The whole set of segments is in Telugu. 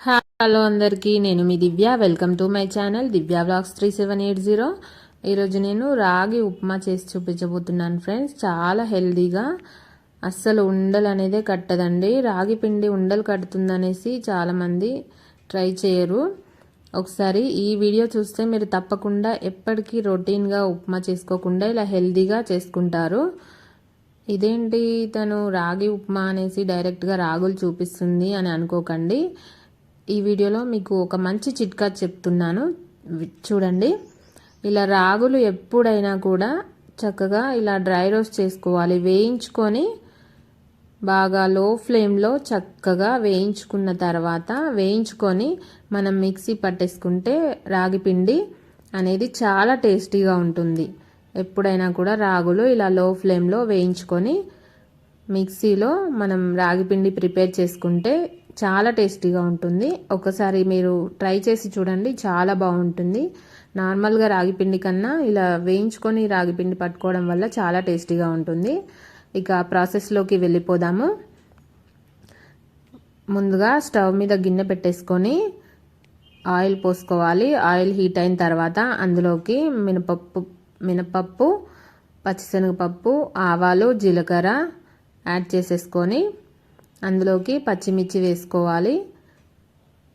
హలో అందరికీ నేను మీ Divya. Welcome to my channel Divya vlogs three seven eight zero ఈరోజు నేను రాగి ఉప్మా చేసి చూపించబోతున్నాను ఫ్రెండ్స్ చాలా హెల్దీగా అస్సలు ఉండలు అనేదే కట్టదండి. రాగి పిండి ఉండలు కడుతుందనేసి చాలామంది ట్రై చేయరు. ఒకసారి ఈ వీడియో చూస్తే మీరు తప్పకుండా ఎప్పటికీ రొటీన్గా ఉప్మా చేసుకోకుండా ఇలా హెల్దీగా చేసుకుంటారు. ఇదేంటి తను రాగి ఉప్మా అనేసి డైరెక్ట్గా రాగులు చూపిస్తుంది అని అనుకోకండి. ఈ వీడియోలో మీకు ఒక మంచి చిట్కా చెప్తున్నాను. చూడండి. ఇలా రాగులు ఎప్పుడైనా కూడా చక్కగా ఇలా డ్రై రోస్ట్ చేసుకోవాలి. వేయించుకొని బాగా లో ఫ్లేమ్లో చక్కగా వేయించుకున్న తర్వాత వేయించుకొని మనం మిక్సీ పట్టేసుకుంటే రాగి పిండి అనేది చాలా టేస్టీగా ఉంటుంది. ఎప్పుడైనా కూడా రాగులు ఇలా లో ఫ్లేమ్లో వేయించుకొని మిక్సీలో మనం రాగి పిండి ప్రిపేర్ చేసుకుంటే చాలా టేస్టీగా ఉంటుంది. ఒకసారి మీరు ట్రై చేసి చూడండి చాలా బాగుంటుంది. నార్మల్గా రాగి పిండి కన్నా ఇలా వేయించుకొని రాగి పిండి పట్టుకోవడం వల్ల చాలా టేస్టీగా ఉంటుంది. ఇక ప్రాసెస్లోకి వెళ్ళిపోదాము. ముందుగా స్టవ్ మీద గిన్నె పెట్టేసుకొని ఆయిల్ పోసుకోవాలి. ఆయిల్ హీట్ అయిన తర్వాత అందులోకి మినపప్పు మినపప్పు పచ్చిశనగపప్పు ఆవాలు జీలకర్ర యాడ్ చేసేసుకొని అందులోకి పచ్చిమిర్చి వేసుకోవాలి.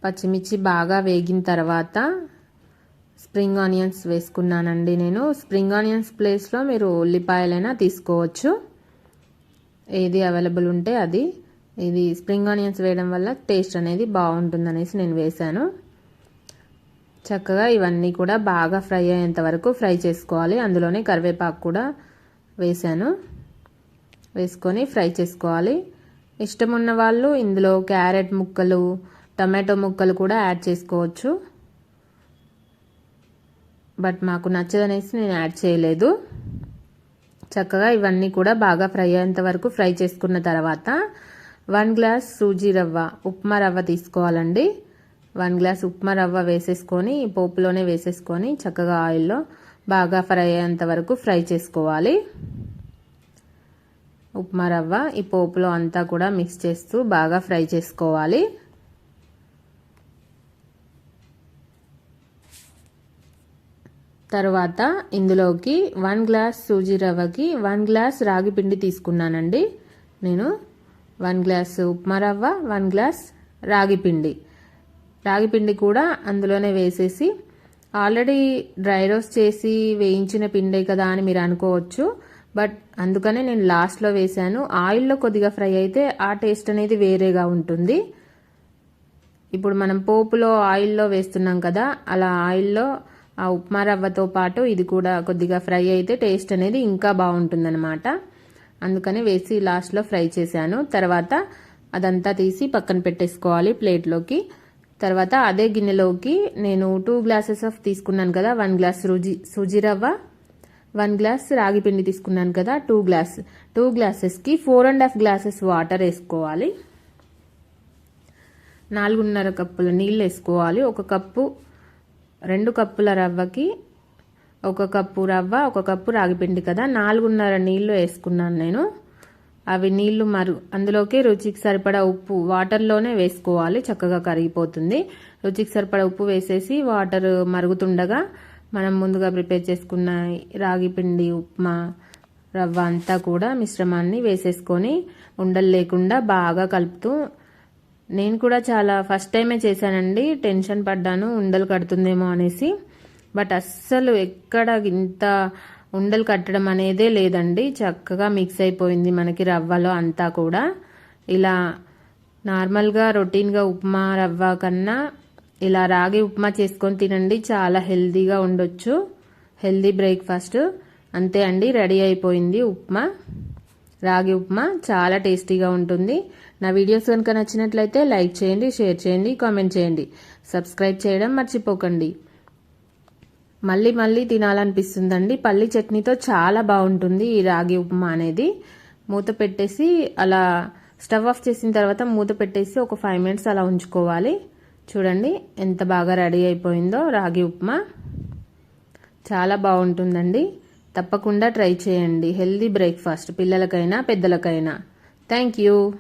పచ్చిమిర్చి బాగా వేగిన తర్వాత స్ప్రింగ్ ఆనియన్స్ వేసుకున్నానండి నేను. స్ప్రింగ్ ఆనియన్స్ ప్లేస్లో మీరు ఉల్లిపాయలైనా తీసుకోవచ్చు. ఏది అవైలబుల్ ఉంటే అది. ఇది స్ప్రింగ్ ఆనియన్స్ వేయడం వల్ల టేస్ట్ అనేది బాగుంటుందనేసి నేను వేశాను. చక్కగా ఇవన్నీ కూడా బాగా ఫ్రై అయ్యేంత వరకు ఫ్రై చేసుకోవాలి. అందులోనే కరివేపాకు కూడా వేసాను వేసుకొని ఫ్రై చేసుకోవాలి. ఇష్టం ఉన్న వాళ్ళు ఇందులో క్యారెట్ ముక్కలు టమాటో ముక్కలు కూడా యాడ్ చేసుకోవచ్చు. బట్ మాకు నచ్చదనేసి నేను యాడ్ చేయలేదు. చక్కగా ఇవన్నీ కూడా బాగా ఫ్రై అయ్యేంత వరకు ఫ్రై చేసుకున్న తర్వాత వన్ గ్లాస్ సూజీ రవ్వ ఉప్మా రవ్వ తీసుకోవాలండి. వన్ గ్లాస్ ఉప్మా రవ్వ వేసేసుకొని పోపులోనే వేసేసుకొని చక్కగా ఆయిల్లో బాగా ఫ్రై అయ్యేంత వరకు ఫ్రై చేసుకోవాలి. ఉప్మా రవ్వ ఈ పోపులో అంతా కూడా మిక్స్ చేస్తూ బాగా ఫ్రై చేసుకోవాలి. తర్వాత ఇందులోకి వన్ గ్లాస్ సూజీ రవ్వకి వన్ గ్లాస్ రాగి పిండి తీసుకున్నానండి. నేను వన్ గ్లాస్ ఉప్మా రవ్వ వన్ గ్లాస్ రాగి పిండి. రాగి పిండి కూడా అందులోనే వేసేసి ఆల్రెడీ డ్రై రోస్ట్ చేసి వేయించిన పిండే కదా అని మీరు అనుకోవచ్చు. బట్ అందుకనే నేను లాస్ట్లో వేసాను ఆయిల్లో కొద్దిగా ఫ్రై అయితే ఆ టేస్ట్ అనేది వేరేగా ఉంటుంది. ఇప్పుడు మనం పోపులో ఆయిల్లో వేస్తున్నాం కదా అలా ఆయిల్లో ఆ ఉప్మా రవ్వతో పాటు ఇది కూడా కొద్దిగా ఫ్రై అయితే టేస్ట్ అనేది ఇంకా బాగుంటుందన్నమాట. అందుకని వేసి లాస్ట్లో ఫ్రై చేశాను. తర్వాత అదంతా తీసి పక్కన పెట్టేసుకోవాలి ప్లేట్లోకి. తర్వాత అదే గిన్నెలోకి నేను టూ గ్లాసెస్ ఆఫ్ తీసుకున్నాను కదా వన్ గ్లాస్ రుజి సూజీ రవ్వ. వన్ గ్లాస్ రాగి పిండి తీసుకున్నాను కదా two glass two గ్లాసెస్కి four and half glasses water వేసుకోవాలి. నాలుగున్నర కప్పుల నీళ్ళు వేసుకోవాలి. ఒక కప్పు రెండు కప్పుల రవ్వకి ఒక కప్పు రవ్వ ఒక కప్పు రాగిపిండి కదా. నాలుగున్నర నీళ్ళు వేసుకున్నాను నేను. అవి నీళ్ళు మరు అందులోకి రుచికి సరిపడా ఉప్పు వాటర్లోనే వేసుకోవాలి. చక్కగా కరిగిపోతుంది. రుచికి సరిపడా ఉప్పు వేసేసి వాటర్ మరుగుతుండగా మనం ముందుగా ప్రిపేర్ చేసుకున్న రాగి పిండి ఉప్మా రవ్వ అంతా కూడా మిశ్రమాన్ని వేసేసుకొని ఉండలు లేకుండా బాగా కలుపుతూ నేను కూడా చాలా ఫస్ట్ టైమే చేశానండి టెన్షన్ పడ్డాను ఉండలు కడుతుందేమో అనేసి. బట్ అస్సలు ఎక్కడ ఇంత ఉండలు కట్టడం అనేదే లేదండి చక్కగా మిక్స్ అయిపోయింది మనకి రవ్వలో అంతా కూడా. ఇలా నార్మల్గా రొటీన్గా ఉప్మా రవ్వ కన్నా ఇలా రాగి ఉప్మా చేసుకొని తినండి చాలా హెల్తీగా ఉండొచ్చు. Healthy breakfast. అంతే అండి రెడీ అయిపోయింది ఉప్మా. రాగి ఉప్మా చాలా టేస్టీగా ఉంటుంది. నా వీడియోస్ కనుక నచ్చినట్లయితే లైక్ చేయండి షేర్ చేయండి కామెంట్ చేయండి. సబ్స్క్రైబ్ చేయడం మర్చిపోకండి. మళ్ళీ మళ్ళీ తినాలనిపిస్తుందండి. పల్లి చట్నీతో చాలా బాగుంటుంది ఈ రాగి ఉప్మా అనేది. మూత పెట్టేసి అలా స్టవ్ ఆఫ్ చేసిన తర్వాత మూత పెట్టేసి ఒక ఫైవ్ మినిట్స్ అలా ఉంచుకోవాలి. చూడండి ఎంత బాగా రెడీ అయిపోయిందో రాగి ఉప్మా. చాలా బాగుంటుందండి. తప్పకుండా ట్రై చేయండి. హెల్దీ బ్రేక్ఫాస్ట్ పిల్లలకైనా పెద్దలకైనా. Thank you.